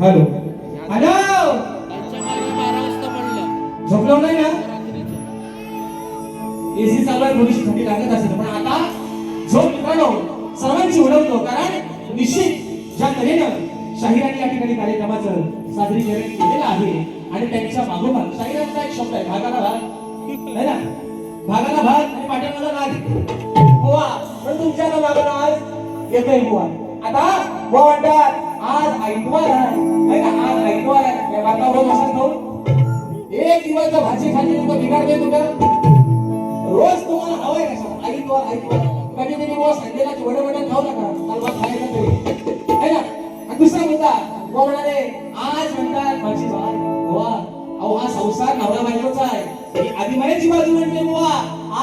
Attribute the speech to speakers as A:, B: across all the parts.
A: Hello. Hello.
B: झोपलो नाही ना? एसी चालू आहे थोडीशी थंडी लागत असेल. पण आता झोप मित्रांनो सर्वांची उडवतो कारण निश्चित ज्या तऱ्हेनं शाहिरांनी या ठिकाणी कार्यक्रमाचं सादरीकरण केलेलं आहे आणि त्यांच्या मागोमाग शाहिरांचा एक शब्द आहे भागाला भाग है ना? भागाला भाग आणि पाठीमागला नाग बुवा पण तुमच्या आता आज येतोय बुवा. आता बुवा म्हणतात आज ऐकवार आहे है का? आज ऐकवार आहे या वातावरण असं खाऊन एक दिवस जर भाजी खाल्ली तुला बिघाडते तुला. रोज तुम्हाला हवंय कसं ऐकवार ऐकवार कधी कधी बुवा संडेला वडे वडे खाऊ नका. काल खायला तरी है ना? दुसरा मुद्दा. बुवा म्हणाले आज म्हणतात माझी भात. बुवा अहो हा संसार नवरा बायकोचा आहे. आधी माझी बाजू म्हणते बुवा.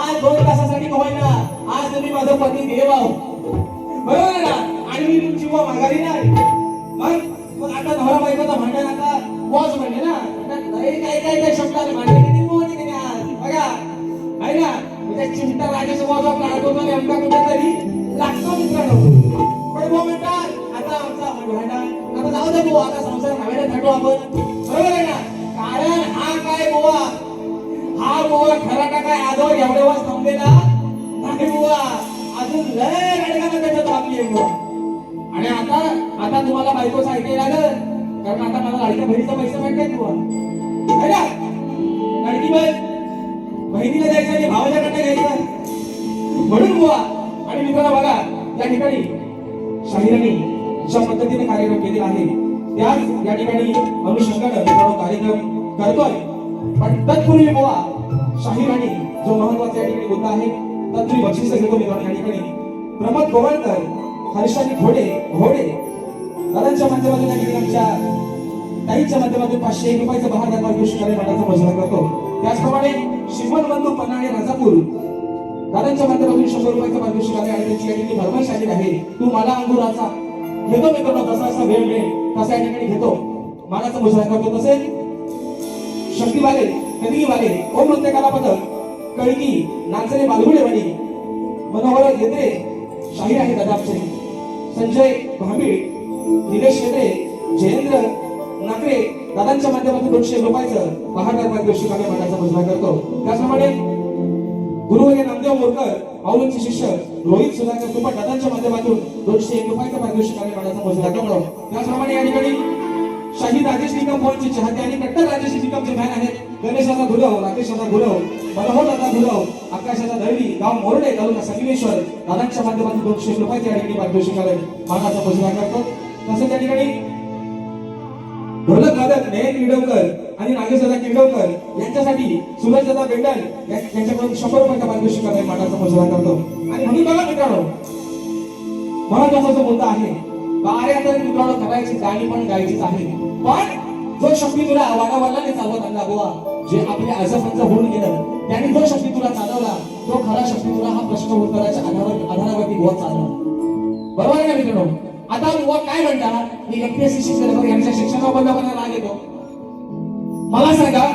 B: आज दोन तासासाठी का आज तुम्ही माझा पती देव आहो. बरोबर आहे ना? आणि मी तुमची बुवा माघारी नाही मग मग आता नवरा बायकोचा भांडण आता ना. आता काय काय काय शब्द आले भांडण बघा. आहे ना म्हणजे चिंता राजाचा बॉस आपला आठवतो कुठेतरी लागतो मित्रांनो. पण म्हणतात आता आमचा भांडण. आता जाऊ दे आता संसार थाटू आपण. बरोबर आहे ना? कारण हा काय बोवा हा बुवा खरा काय? आजवर एवढे वाज थांबलेला नाही बुवा अजून लय गाडगानं त्याच्यात बाकी आहे बुवा आणि आता आता तुम्हाला बायकोच ऐकायला लागल. कारण आता मला लाडक्या बहिणीचा पैसे भेटतात तुम्हाला लाडकी बहिणीला जायचं आणि भावाच्याकडे घ्यायचं. म्हणून बुवा आणि मित्रांनो बघा त्या ठिकाणी शाहिरांनी ज्या पद्धतीने कार्यक्रम केलेला आहे त्याच या ठिकाणी अनुषंगानं मित्रांनो कार्यक्रम करतोय. पण तत्पूर्वी बुवा शाहिरांनी जो महत्त्वाचा या ठिकाणी मुद्दा आहे तत्पूर्वी बक्षीस घेतो मित्रांनो या ठिकाणी. प्रमोद गोवळकर हर्षानी घोडे घोडे. दादांच्या माध्यमातून या आमच्या ताईच्या माध्यमातून पाचशे एक रुपयाचं बहार दरबार कृषी कार्यक्रमाचा मोजणा करतो. त्याचप्रमाणे श्रीमंत बंधू पन्हाळे राजापूर. दादांच्या माध्यमातून शंभर रुपयाचं पारितोषिक आले आणि त्याची या ठिकाणी भरपाई आलेली आहे. तू मला अंगुराचा घेतो मित्रांनो तसा असा वेळ मिळेल तसा या ठिकाणी घेतो. मानाचा मोजणा करतो तसेच शक्ती वाले कधी वाले ओम म्हणते कला पथक कळकी नाचणे बालगुडेवाडी मनोहर येते शाहीर आहे दादाचे संजय भांबीड निलेश शेत्रे जयेंद्र नाकरे दादांच्या माध्यमातून दोनशे रुपयाचं बहादर मार्गदर्शक आम्ही मठाचा मोजणा करतो. त्याचप्रमाणे गुरुवर्य नामदेव मोरकर माऊलींचे शिष्य रोहित सुधाकर तुपट दादांच्या माध्यमातून दोनशे एक रुपयाचा मार्गदर्शक आम्ही मठाचा मोजणा करतो. त्याचप्रमाणे या ठिकाणी शाहीद राजेश निकम पॉईंटचे चाहते आणि कट्टर राजेश निकमचे फॅन आहेत. गणेशाचा गुरव राकेशाचा गुरव मनोहर दादा गुरव आकाशाचा दळवी गाव मोरडे तालुका संगमेश्वर दादांच्या माध्यमातून दोनशे रुपये त्या ठिकाणी पारितोषिक मानाचा मोजणा करतो. तसं त्या ठिकाणी ढोलक वादक नयन किडवकर आणि नागेशदादा किडवकर यांच्यासाठी सुरजदादा बेंडल यांच्याकडून शंभर रुपयाचा पारितोषिक मानाचा मोजणा करतो. आणि म्हणून बघा मित्रांनो महत्त्वाचा जो मुद्दा आहे. बाऱ्या तर मित्रांनो करायची गाणी पण गायचीच आहे. पण जो शक्ती तुला वाडावाडला चालवत आणला बुवा जे आपल्या आजोबांचं होऊन गेलं त्यांनी जो शक्ती तुला चालवला तो खरा शक्ती तुला हा प्रश्न उत्तराच्या आधारावर आधारावरती बुवा चालवला. बरोबर आहे ना मित्रांनो? आता बुवा काय म्हणतात? मी एमपीएससी शिक्षण यांच्या शिक्षणाबद्दल मला राग येतो. मला सांगा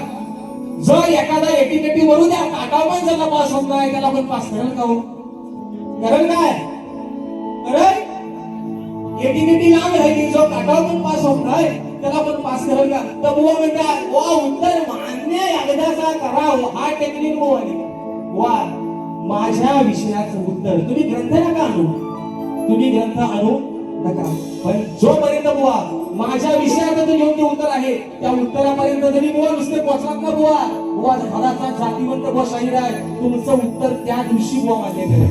B: जर एखादा एटीकेटी वरून द्या काटा पण ज्याला पास होत नाही त्याला पण पास करेल का हो? करेल काय करेल? एटीकेटी लांब राहिली जो काटावर पण पास होत नाही त्याला पण पास करेल का? तर बुवा म्हणतात वा उत्तर यज्ञ एकदाचा करा हो, हा टेक्निक हो, बुवा वा माझ्या विषयाचं उत्तर. तुम्ही ग्रंथ नका आणू. तुम्ही ग्रंथ आणू नका. पण जोपर्यंत बुवा माझ्या विषयाचं जे योग्य उत्तर आहे त्या उत्तरापर्यंत जरी बुवा नुसते पोचलात ना बुवा. बुवा झाडाचा जातीवंत बुवा शाहीर आहे. तुमचं उत्तर त्या दिवशी बुवा माझ्याकडे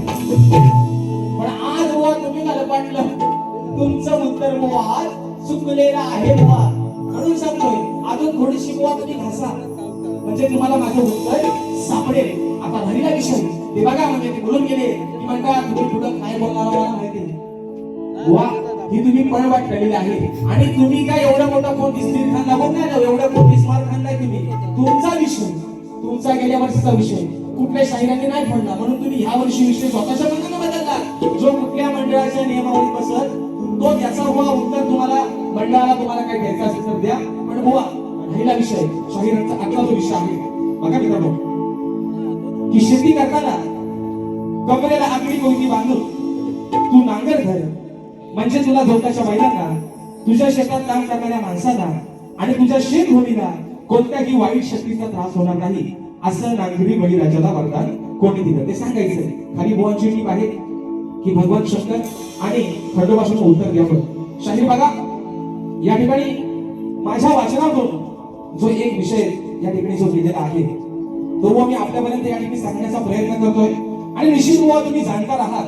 B: पण आज बुवा तुम्ही मला पाडलं तुमचं उत्तर बुवा आज चुकलेलं आहे बुवा. म्हणून सांगतोय अजून थोडीशी बुवा तुम्ही घासा. म्हणजे तुम्हाला माझं उत्तर सापडेल. आता राहिला विषय. ते बघा म्हणजे ते बोलून गेले. की म्हणतात तुम्ही कुठं काय बोलणार मला माहिती वा ही तुम्ही पळवाट केलेली आहे. आणि तुम्ही काय एवढं मोठा कोण दिसतील खान लागून नाही ना एवढं कोण स्मार्ट खान नाही तुम्ही? तुमचा विषय. तुमचा गेल्या वर्षीचा विषय. कुठल्या शाहिराने नाही पडला म्हणून तुम्ही ह्या वर्षी विषय स्वतःच्या मनाने बदलला. जो कुठल्या मंडळाच्या नियमावली बसत तो त्याचा हुआ उत्तर तुम्हाला मंडळाला तुम्हाला काय द्यायचं असेल तर द्या. पण बुवा पहिला विषय. शाहिरांचा आजचा जो विषय आहे. बघा मित्रांनो. की शेती करताना कमरेला आगळी कोणती बांधून तू नांगर धर. म्हणजे तुला झोपाच्या बैलांना तुझ्या शेतात काम करणाऱ्या माणसाला आणि तुझ्या शेतभूमीला कोणत्याही वाईट शक्तीचा त्रास होणार नाही. असं नांगरी बळीराजाला वरदान कोणी दिलं? ते सांगायचं. खाली बुवांची टीप आहे की भगवान शंकर आणि खंडोबासून उत्तर द्यावं शाहीर बघा. या ठिकाणी माझ्या वाचनातून जो एक विषय या ठिकाणी जो दिलेला आहे तो मी आपल्यापर्यंत या ठिकाणी सांगण्याचा प्रयत्न करतोय. आणि निश्चित बुवा तुम्ही जाणकार आहात.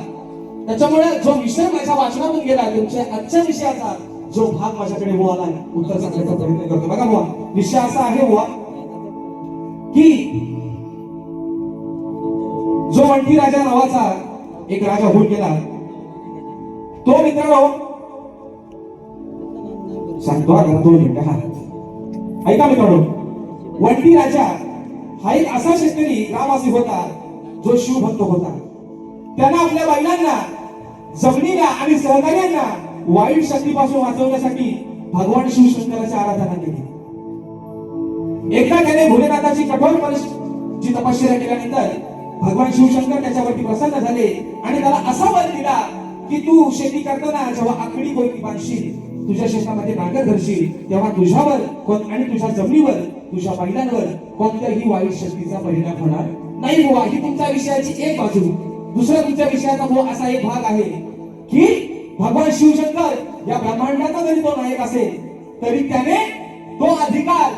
B: त्याच्यामुळे जो विषय माझ्या वाचनातून गेला तुमच्या आजच्या विषयाचा जो भाग माझ्याकडे बुवा आला उत्तर सांगण्याचा प्रयत्न करतो बघा बुवा विषय असा आहे बुवा की जो वंटी राजा नावाचा एक राजा होऊन गेला तो मित्रांनो सांगतो आता दोन मिनिटं हा. ऐका मित्रांनो वंटी राजा हा एक असा शेतकरी गावासी होता जो शिवभक्त होता. त्यांना आपल्या बैलांना जमिनीला आणि सहकार्यांना वाईट शक्तीपासून वाचवण्यासाठी भगवान शिवशंकराची आराधना केली. एकदा त्याने भोलेनाथाची कठोर परिस- जी तपश्चर्या केल्यानंतर भगवान शिवशंकर त्याच्यावरती प्रसन्न झाले आणि त्याला असा वर दिला की तू शेती करताना जेव्हा आकडी कोयती बांधशील तुझ्या शेतामध्ये नांगर धरशील तेव्हा तुझ्यावर कोण- आणि तुझ्या जमिनीवर तुझ्या बैलांवर कोणत्याही वाईट शक्तीचा परिणाम होणार नाही बुवा. ही तुमच्या विषयाची एक बाजू. दुसरा तुमच्या विषयाचा बुवा असा एक भाग आहे की भगवान शिवशंकर या ब्रह्मांडाचा जरी तो नायक असेल तरी त्याने तो अधिकार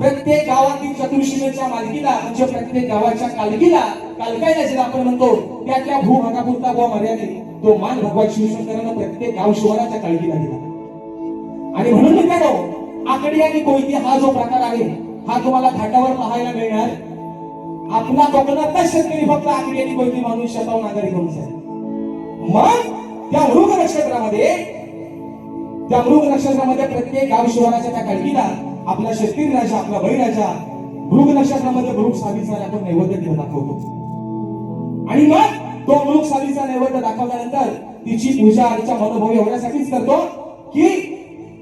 B: प्रत्येक गावातील चतुर्शिलेच्या मालकीला म्हणजे प्रत्येक गावाच्या कालकीला कालकायला जे आपण म्हणतो त्या त्या भूभागापुरता व मर्यादित. तो मान भगवान शिवशंकरांना प्रत्येक गाव शिवाराच्या काळजीला दिला. आणि म्हणून मित्रांनो आकडी आणि कोयती हा जो प्रकार आहे हा तुम्हाला घाटावर पाहायला मिळणार. आपला कोकणातला शेतकरी फक्त आकडी आणि कोयती माणून शेतावर नागरिक होऊन जाईल. मग त्या मृग नक्षत्रामध्ये त्या मृग नक्षत्रामध्ये प्रत्येक गाव शिवाराच्या त्या कल्कीला आपला शेतकरी राजा आपला बळीराजा मृग नक्षत्रामध्ये मृग सावीचा आपण नैवेद्य दिला दाखवतो. आणि मग तो मृग सालीचा नैवेद्य दाखवल्यानंतर तिची पूजा अर्चा मनोभाव एवढ्यासाठीच करतो की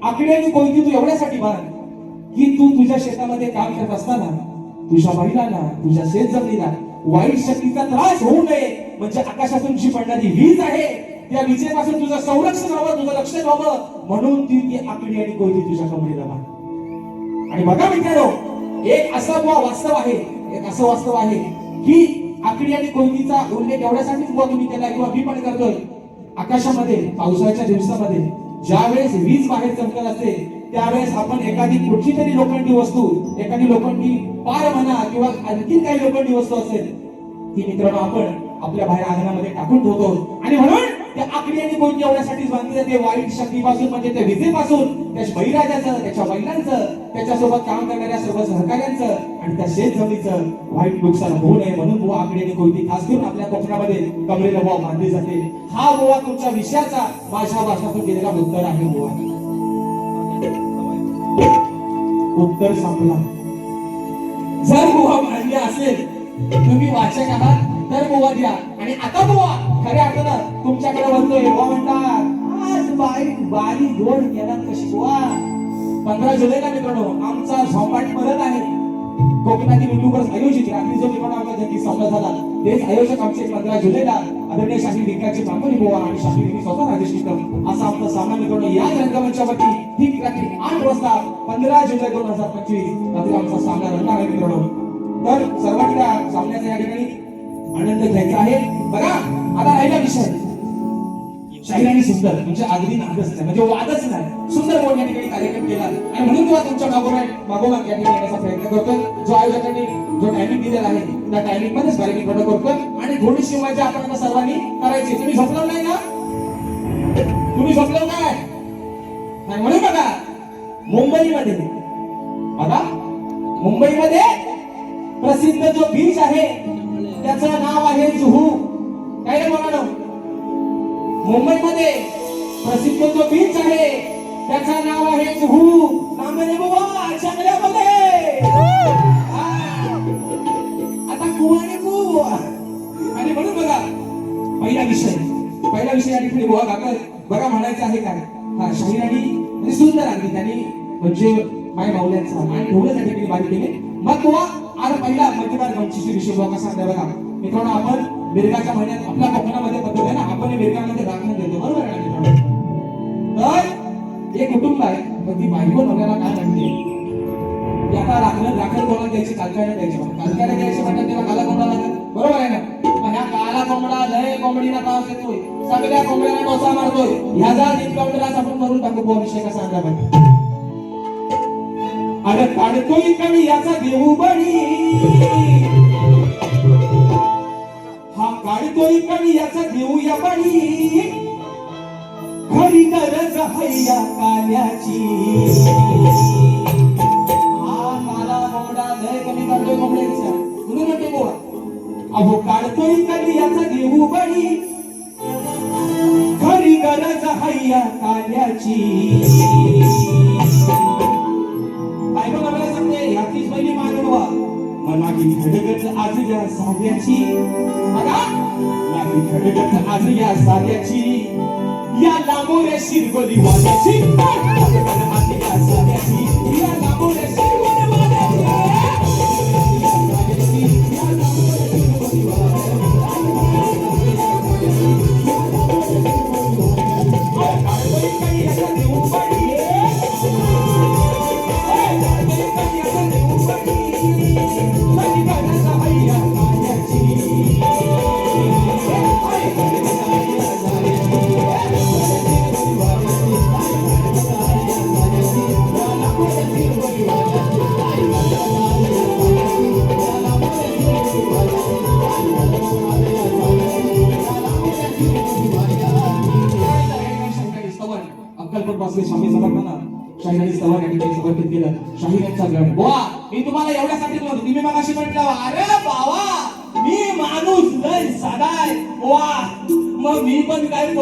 B: आकडे कोणती तू एवढ्यासाठी बांध की तू तुझ्या शेतामध्ये काम करत असताना तुझ्या बैलांना तुझ्या शेत जमिनीला वाईट शक्तीचा त्रास होऊ नये. म्हणजे आकाशातून जी पडणारी वीज आहे त्या विजेपासून तुझं संरक्षण व्हावं तुझं लक्ष व्हावं म्हणून ती ती आकडी आणि कोयती तुझ्या कंपनीला बांध. आणि बघा मित्रांनो एक असा वास्तव आहे एक असं वास्तव आहे की आकडी आणि कोयतीचा उल्लेख एवढ्यासाठीच बुवा तुम्ही केला किंवा मी पण करतोय. आकाशामध्ये पावसाळ्याच्या दिवसामध्ये ज्यावेळेस वीज बाहेर चमकत असते त्यावेळेस आपण एखादी कुठची तरी लोखंडी वस्तू एखादी लोखंडी पार म्हणा किंवा आणखी काही लोखंडी वस्तू असेल ती मित्रांनो आपण आपल्या बाहेर अंगणामध्ये टाकून ठेवतो. आणि म्हणून त्या आकडी आणि कोणती एवढ्यासाठीच बांधली जाते वाईट शक्तीपासून म्हणजे त्या विजेपासून त्या बहिराजाचं त्याच्या महिलांचं त्याच्यासोबत काम करणाऱ्या सर्व सहकाऱ्यांचं आणि त्या शेत जमिनीचं वाईट नुकसान होऊ नये म्हणून बुवा आकडी आणि कोणती खास करून आपल्या कोकणामध्ये कमरेला बुवा बांधली जाते. हा बुवा तुमच्या विषयाचा माझ्या भाषातून गेलेला उत्तर आहे बुवा. उत्तर संपला जर बुवा मांडली असेल तुम्ही वाचक आहात. तर बुवा द्या. आणि आता बुवा खऱ्या अर्थानं तुमच्याकडे म्हणतोय बुवा म्हणतात आज बारी बारी गोड केला कशी बुवा. पंधरा जुलैला मित्रांनो आमचा झोंपाट मदत आहे. कोकणातील युट्यूबर्स आयोजित. रात्री जो मित्रांनो आमचा जगी सामना झाला तेच आयोजक आमचे पंधरा जुलैला आदरणीय शास्त्री विकासचे चांगली बुवा आणि शास्त्री मी स्वतः राजेश निकम असा आमचा सामना मित्रांनो या रंगमंचावरती ठीक रात्री आठ वाजता पंधरा जुलै दोन हजार पंचवीस रात्री आमचा सामना रंगणार आहे मित्रांनो. तर सर्वांनी सामन्याचा या ठिकाणी आनंद घ्यायचा आहे. बघा आता राहिला विषय. शाहीर आणि सुंदर म्हणजे अगदी नादच नाही. म्हणजे वादच नाही. सुंदर बोल या ठिकाणी कार्यक्रम केला. आणि म्हणून तुला तुमच्या मागोमाग मागोमाग या ठिकाणी येण्याचा प्रयत्न करतो. जो आयोजकांनी जो टायमिंग दिलेला आहे त्या टायमिंग मध्येच कार्यक्रम पूर्ण करतो. आणि थोडीशी मजा आपण आता सर्वांनी करायची तुम्ही झोपलो नाही ना? तुम्ही झोपलो काय? नाही म्हणून बघा मुंबईमध्ये. बघा मुंबईमध्ये प्रसिद्ध जो बीच आहे त्याचं नाव आहे जुहू. काय रे म्हणालो मुंबईमध्ये प्रसिद्ध जो बीच आहे त्याचं नाव आहे जुहू. नांदणे बुवा जंगलामध्ये. हा. आता कुवाने बुवा आणि म्हणून बघा पहिला विषय. पहिला विषय या ठिकाणी बुवा काका बघा म्हणायचं आहे काय. हा शाहिराणी म्हणजे सुंदर आणली त्यांनी म्हणजे माय माऊल्यांचा आणि ढोलं त्या ठिकाणी केले मग बुवा आता पहिला मध्यभाग गमतीशी विषय बुवा कसा आहे बघा. मित्रांनो आपण मिरगाच्या महिन्यात आपल्या कोकणामध्ये पद्धत आहे ना आपण मिरगामध्ये राखण देतो. बरोबर आहे ना मित्रांनो? तर एक कुटुंब आहे पण ती बायको नवऱ्याला काय म्हणते? आता राखण राखण कोणाला द्यायची? कालक्याला द्यायची कालक्याला द्यायची म्हणतात त्याला काला कोंबडा लागत बरोबर आहे ना? मग ह्या काला कोंबडा लय कोंबडीला त्रास देतोय. सगळ्या कोंबड्याला डोसा मारतोय. ह्याचा इन्काउंटरच आपण करून टाकू बुवा विषय कसा आणला अरे काढतोय कमी याचा देऊ बळी. हा काढतोय कमी याचा देऊ या बळी. खरी गरज हैया काल्याची. हा काला कोंबडा लय कमी करतोय म्हणून अहो काढतोय कमी याचा देऊ बळी. खरी गरज हैया काल्याची. बायको मला सांगते ह्याचीच पहिली मानवा. मनाची खडगच आज या साध्याची बघा माझी धडगत आज या साध्याची या लांबोऱ्या शिरगोली वाल्याची धडगत आज साध्याची या लांबोऱ्या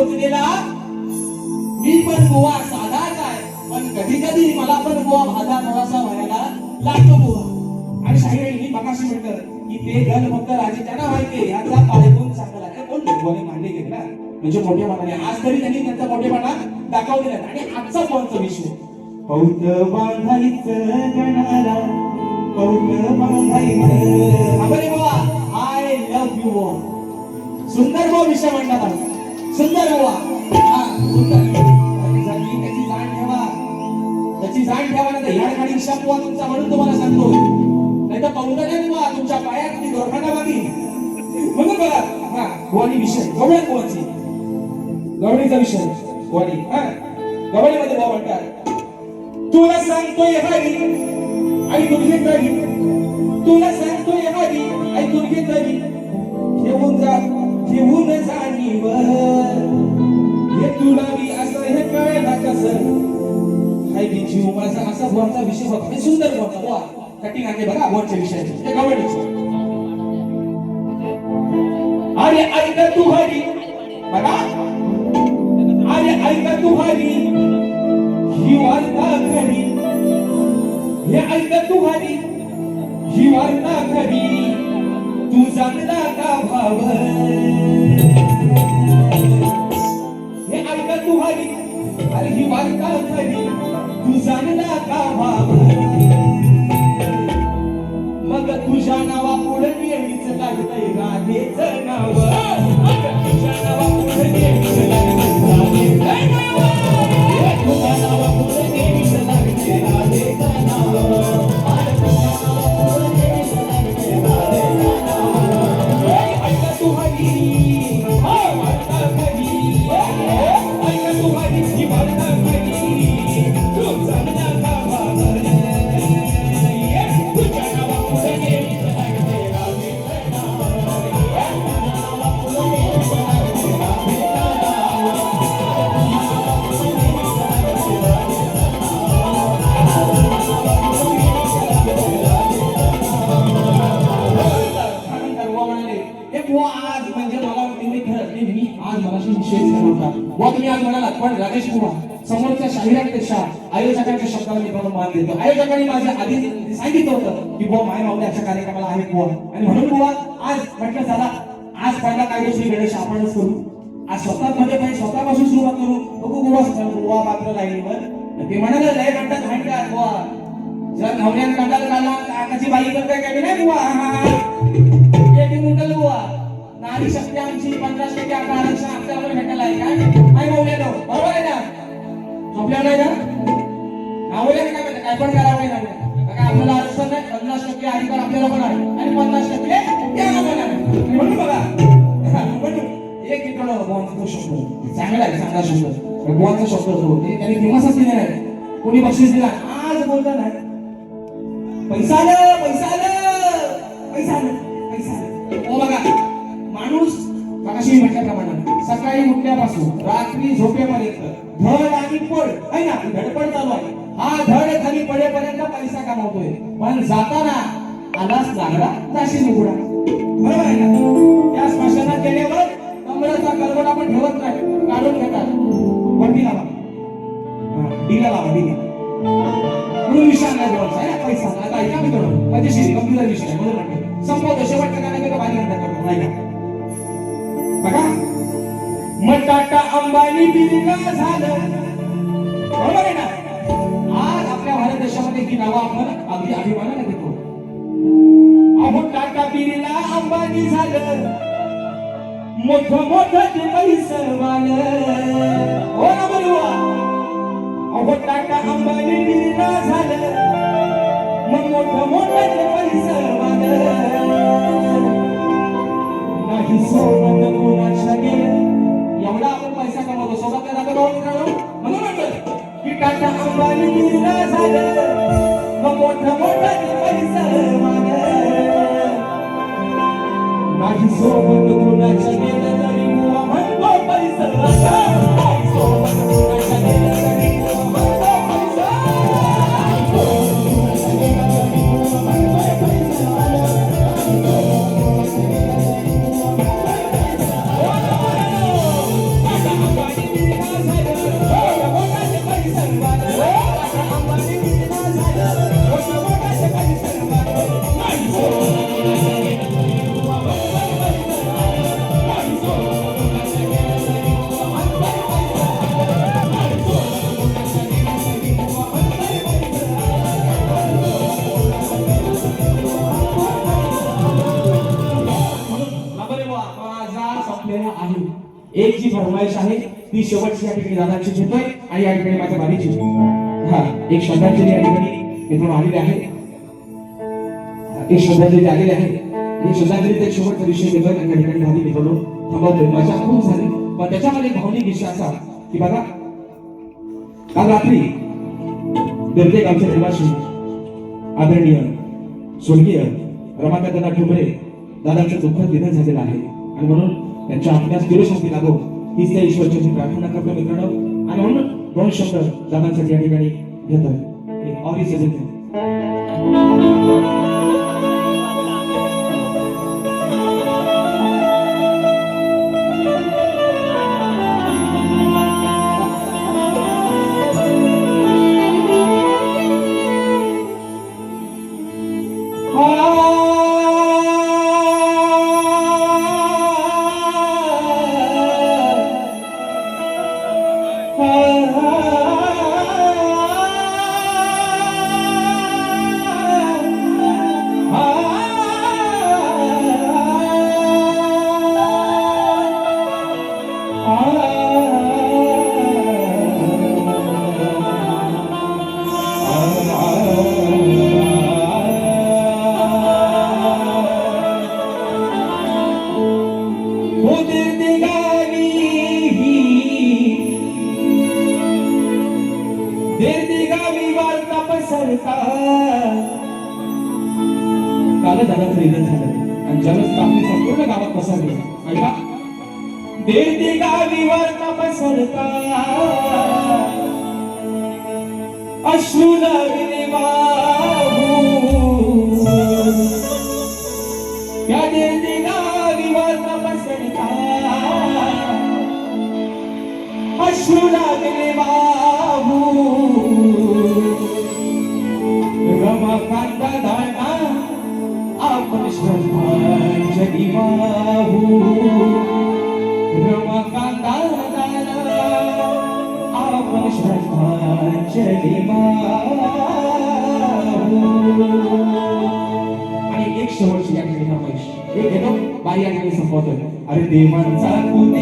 B: काय पोचलेला मी पण बुवा साधाच आहे पण कधी कधी मला पण बुवा भाजा थोडासा व्हायला लागतो बुवा आणि मी मगाशी म्हटलं की ते गण फक्त राजे त्यांना माहिती याचा पाळेकून चांगला आहे कोण बुवाने मान्य केलं ना म्हणजे मोठेपणाने आज तरी त्यांनी त्यांचा मोठेपणा दाखवलेला आहे. आणि आजचा कोणचा विषय? पौत बांधायचं गणाला पौत बांधायचं. आय लव्ह यू सुंदर विषय म्हणतात आपण सुंदर बुवा हा सुंदर. त्याची जाण ठेवा. त्याची जाण ठेवा ना या ह्या ठिकाणी विषय तुमचा म्हणून तुम्हाला सांगतो. नाही तर पाहुलं नाही बा तुमच्या पायात तुम्ही दोरखंडा म्हणून बघा हा गोवाणी विषय. गवळ्यात गोवाची गवळीचा विषय. गोवाणी हा गवळीमध्ये बुवा म्हणतात. तुला सांगतोय हरी आणि घे तरी. तुला सांगतोय हरी आणि घे तरी. ठेवून जा. ठेवून जाणीव. हे तुला मी असं हे कळेना कसं? हाय मी जीव माझा असा बोलचा विषय होता हे सुंदर बोलता वा कटिंग आहे बघा बोलच्या विषयाचे ते गवळीचे. अरे ऐक तू हरी. बघा. अरे ऐक तू हरी. ही वार्ता खरी. हे ऐक तू हरी. ही वार्ता खरी. तू जाणला का भाव आयोजकांच्या शब्दाला मी थोडं मान देतो. आयोजकांनी माझ्या आधी सांगितलं होतं की बुवा माय मावले अशा कार्यक्रमाला आहे बुवा. आणि म्हणून बुवा आज म्हटलं चला आज पहिला कायदेशीर गणेश आपणच करू. आज स्वतः मध्ये पण स्वतःपासून सुरुवात करू. बघू बुवा बुवा मात्र लाईनीवर ते म्हणाले लय म्हणतात माहिती का बुवा? जर नवऱ्याने कंटाळा काढला आकाची बाई करताय काय नाही बुवा? हा, हा. एक मुंडल बुवा. नारी शक्ती आमची पंधरा टक्के आता आरक्षण. भगवानचा होते त्यांनी फेमसच दिले नाही कोणी बक्षीस दिला? आज बोलता नाही. पैसा आलं पैसा आलं. पैसा आलं पैसा आलं. ओ बघा माणूस मगाशी म्हटल्याप्रमाणे सकाळी उठल्यापासून रात्री झोपेपर्यंत धड आणि पड आहे ना? धडपड चालू आहे. हा धड खाली पडेपर्यंत पैसा कमावतोय. पण जाताना आलाच लागला जाशी उघडा. बरोबर आहे ना? त्या स्मशानात गेल्यावर कमराचा करवट आपण ठेवत नाही. काढून घेतात. वंडी लावा. डीला लावा डीला म्हणून विषय आणला जवळचा आहे पैसा. आता ऐका मी थोडं मजेशीर गंभीर विषय आहे म्हणून म्हणते संपवतो शेवटच्या गाण्यात एका भारी घंटा करतो. ऐका. बघा. मग टाटा अंबानी बिर्ला झालं. बरोबर आहे ना? आज आपल्या भारत देशामध्ये ही नावं आपण अगदी अभिमानाने घेतो. अहो टाटा बिर्ला अंबानी झालं. मोठ मोठ ते पैसवान हो ना बरोबर अहो टाटा अंबानी बिर्ला झालं. मग मोठं मोठं पैसा पैसवान नाही सोबत कोणाच्या गेलं. एवढा आपण पैसा कमावतो. सोबत काय जातो मित्रांनो म्हणून म्हटलं की टाटा अंबानी बिर्ला झालं. मग मोठं मोठं पैसा पैसवान नाही सोबत कोणाच्या मी ती शेवटची या ठिकाणी दादांची घेतोय आणि या ठिकाणी माझ्या बारीची हा एक श्रद्धांजली या ठिकाणी इथून आलेली आहे. एक श्रद्धांजली आलेली आहे. आणि श्रद्धांजली एक शेवटचा विषय घेतोय. आणि या ठिकाणी भावी निघालो थांबवतोय. माझ्या खूप झाली. पण त्याच्यामध्ये एक भावनिक विषय असा की बघा काल रात्री देवते गावचे रहिवासी आदरणीय स्वर्गीय रमाकांत ठुमरे दादांचं दुःखद निधन झालेलं आहे. आणि म्हणून त्यांच्या आत्म्यास चिरशांती लागो. हीच त्या ईश्वरची प्रार्थना करतो मित्रांनो. आणि म्हणून दोन शब्द दादांसाठी या ठिकाणी घेतोय. ऑरी सेजन আশু লাগলে বাবু। রমাকান্ত দানা আপন শ্রদ্ধাঞ্জলি বাবু। রমাকান্ত দানা আপন শ্রদ্ধাঞ্জলি বাবু। आणि एक शेवटची या ठिकाणी एक येतो बाई आणि संबोधन अरे देवांचा कुल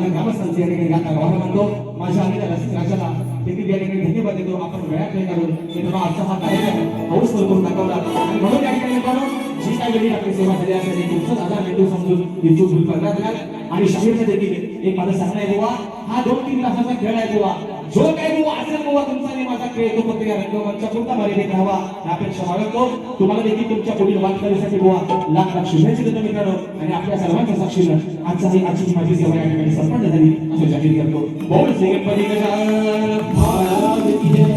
B: माझ्या ग्रामस्थांचे या ठिकाणी गाता गावाला म्हणतो माझ्या आलेल्या राजाला देखील या ठिकाणी धन्यवाद देतो. आपण वेळात वेळ काढून मी आजचा हा कार्यक्रम हौस करून दाखवला. आणि म्हणून या ठिकाणी मित्रांनो, जी काही वेळी आपली सेवा झाली असेल एक तुमचं आधार मेंदू समजून इच्छुक बिल करण्यात आणि शाहीरने देखील एक माझं सांगणं आहे बुवा हा दोन तीन तासाचा खेळ आहे बुवा. जो काही बुवा असेल बुवा तुमचा आणि माझा खेळ तो पत्रिका रंगमंचा पुरता मर्यादित राहावा. ही अपेक्षा बाळगतो. तुम्हाला देखील तुमच्या पुढील वाटचालीसाठी बुवा लाख लाख शुभेच्छा देतो मित्रांनो. आणि आपल्या सर्वांच्या साक्षीनं आजचा ही आजची माझी सेवा या ठिकाणी संपन्न झाली असं जाहीर करतो. बोल श्री गणपती भारत